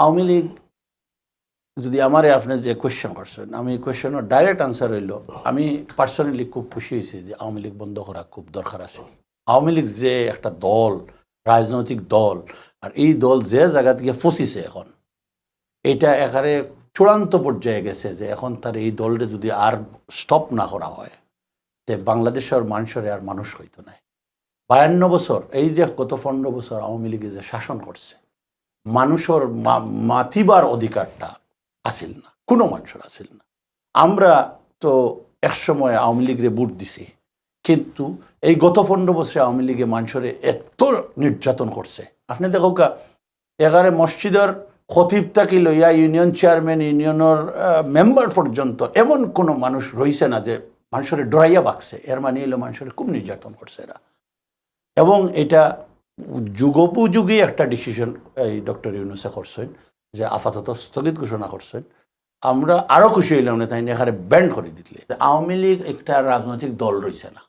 আওয়ামী লীগ যদি আমারে আপনি যে কোয়েশ্চেন করছেন, আমি কোয়েশ্চেনের ডাইরেক্ট আনসার হইল, আমি পার্সোনালি খুব খুশি হয়েছি যে আওয়ামী লীগ বন্ধ করা খুব দরকার আছে। আওয়ামী লীগ যে একটা দল, রাজনৈতিক দল, আর এই দল যে জায়গা থেকে ফসিছে এখন, এটা একারে চূড়ান্ত পর্যায়ে গেছে যে এখন তার এই দলটা যদি আর স্টপ না করা হয়, তে বাংলাদেশের মানুষের আর মানুষ হইতো না বায়ান্ন বছর, এই যে গত পনেরো বছর আওয়ামী লীগে যে শাসন করছে মানুষের মাতিবার অধিকারটা আসিল না, কোনো মানুষের আসিল না। আমরা তো একসময় আওয়ামী লীগরে বুট দিছি, কিন্তু এই গত পনেরো বছরে আওয়ামী লীগে মানুষের এত নির্যাতন করছে। আপনি দেখো কা এগারে মসজিদের খতিব খতিবটাকে লইয়া ইউনিয়ন চেয়ারম্যান, ইউনিয়নের মেম্বার পর্যন্ত এমন কোনো মানুষ রইছে না যে মানুষের ডরাইয়া বাকছে। এর মানে এলো মানুষের খুব নির্যাতন করছে এরা। এবং এটা যুগোপযোগী একটা ডিসিশন এই ডক্টর ইউনুসে করছেন, যে আপাতত স্থগিত ঘোষণা করছেন। আমরা আরও খুশি হইলাম না, তাই এখানে ব্যান্ড করে দিলে। আওয়ামী লীগ একটা রাজনৈতিক দল রয়েছে না।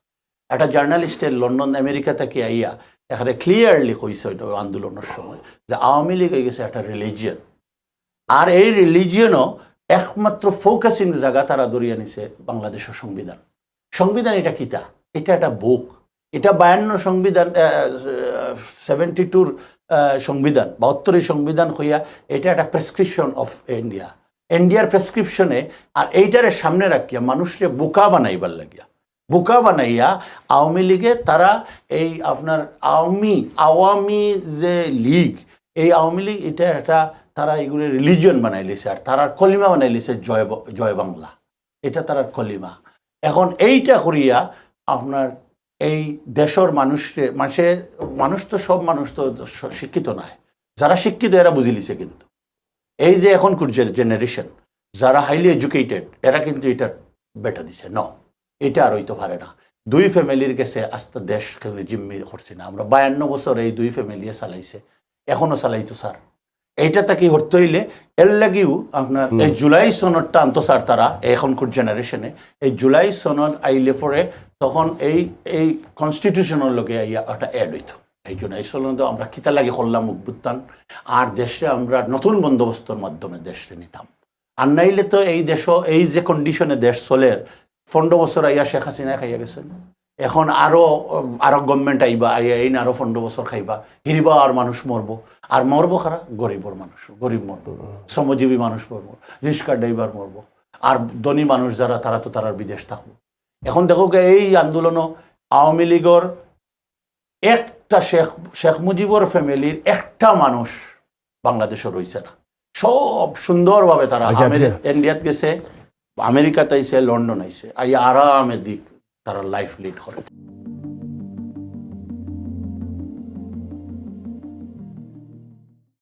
একটা জার্নালিস্টের লন্ডন, আমেরিকা থেকে আইয়া এখানে ক্লিয়ারলি কইছে আন্দোলনের সময়, যে আওয়ামী লীগ হয়ে গেছে একটা রিলিজিয়ন আর এই রিলিজিয়নও একমাত্র ফোকাসিং জায়গা তারা দরিয়া নিছে বাংলাদেশের সংবিধান। সংবিধান এটা কিতা? এটা একটা বুক এটা বায়ান্ন সংবিধান সেভেন্টি টুর সংবিধান বাহাত্তরের সংবিধান হইয়া এটা একটা প্রেসক্রিপশন অফ ইন্ডিয়া ইন্ডিয়ার প্রেসক্রিপশনে আর এইটারে সামনে রাখিয়া মানুষকে বোকা বানাইবার লাগিয়া। বোকা বানাইয়া আওয়ামী লীগে তারা এই আপনার আওয়ামী আওয়ামী যে লীগ, এই আওয়ামী লীগ এটা একটা তারা এগুলো রিলিজিয়ন বানাই লিছে আর তারা কলিমা বানাই লিছে জয় জয় বাংলা। এটা তারা কলিমা। এখন এইটা করিয়া আপনার এই দেশের মানুষকে মানুষে, মানুষ তো সব মানুষ তো শিক্ষিত নয়। যারা শিক্ষিত, এরা বুঝি লিছে কিন্তু। এই যে এখন জেনারেশন যারা হাইলি এডুকেটেড এরা কিন্তু এটা বেটা দিছে। ন, এটা আর হইতে পারে না। দুই ফ্যামিলির কাছে আস্তে দেশ জিম্মি করছে না। আমরা বায়ান্ন বছর এই দুই ফ্যামিলিয়ে চালাইছে। এখনও চালাইতো, স্যার। এইটা তাকে হরতে হইলে এর লাগিও আপনার এই জুলাই সনদটা আনতো স্যার তারা এখনকার জেনারেশনে এই জুলাই সনদ আইলে পরে তখন এই এই কনস্টিটিউশনের লগে ইয়া একটা অ্যাড হইতো। এই জুলাই সনদ আমরা কিতা লাগে করলাম উদ্বুত্তান আর দেশে আমরা নতুন বন্দোবস্তর মাধ্যমে দেশে নিতাম। আর নাইলে তো এই দেশ এই যে কন্ডিশনে দেশ চলে পনেরো বছর আইয়া শেখ হাসিনা খাইয়া গেছেন। এখন আরও আরও গভর্নমেন্ট আইবা আইয়া এই আরও পনেরো বছর খাইবা হিরিবা আর মানুষ মরবো। আর মরবো খারা গরিবর মানুষ গরিব মরবো। শ্রমজীবী মানুষ মরবো রিক্সা ড্রাইভার মরবো। আর ধনী মানুষ যারা তারা তো তারা বিদেশ থাকব এখন দেখো গে এই আন্দোলনও আওয়ামী লীগর একটা শেখ শেখ মুজিবর ফ্যামিলির একটা মানুষ বাংলাদেশে রয়েছে না। সব সুন্দরভাবে তারা আচ্ছা, ইন্ডিয়াত গেছে আমেরিকাতে আইছে লন্ডন আইছে। আই আরামে দিক। তারা লাইফ লিড করে।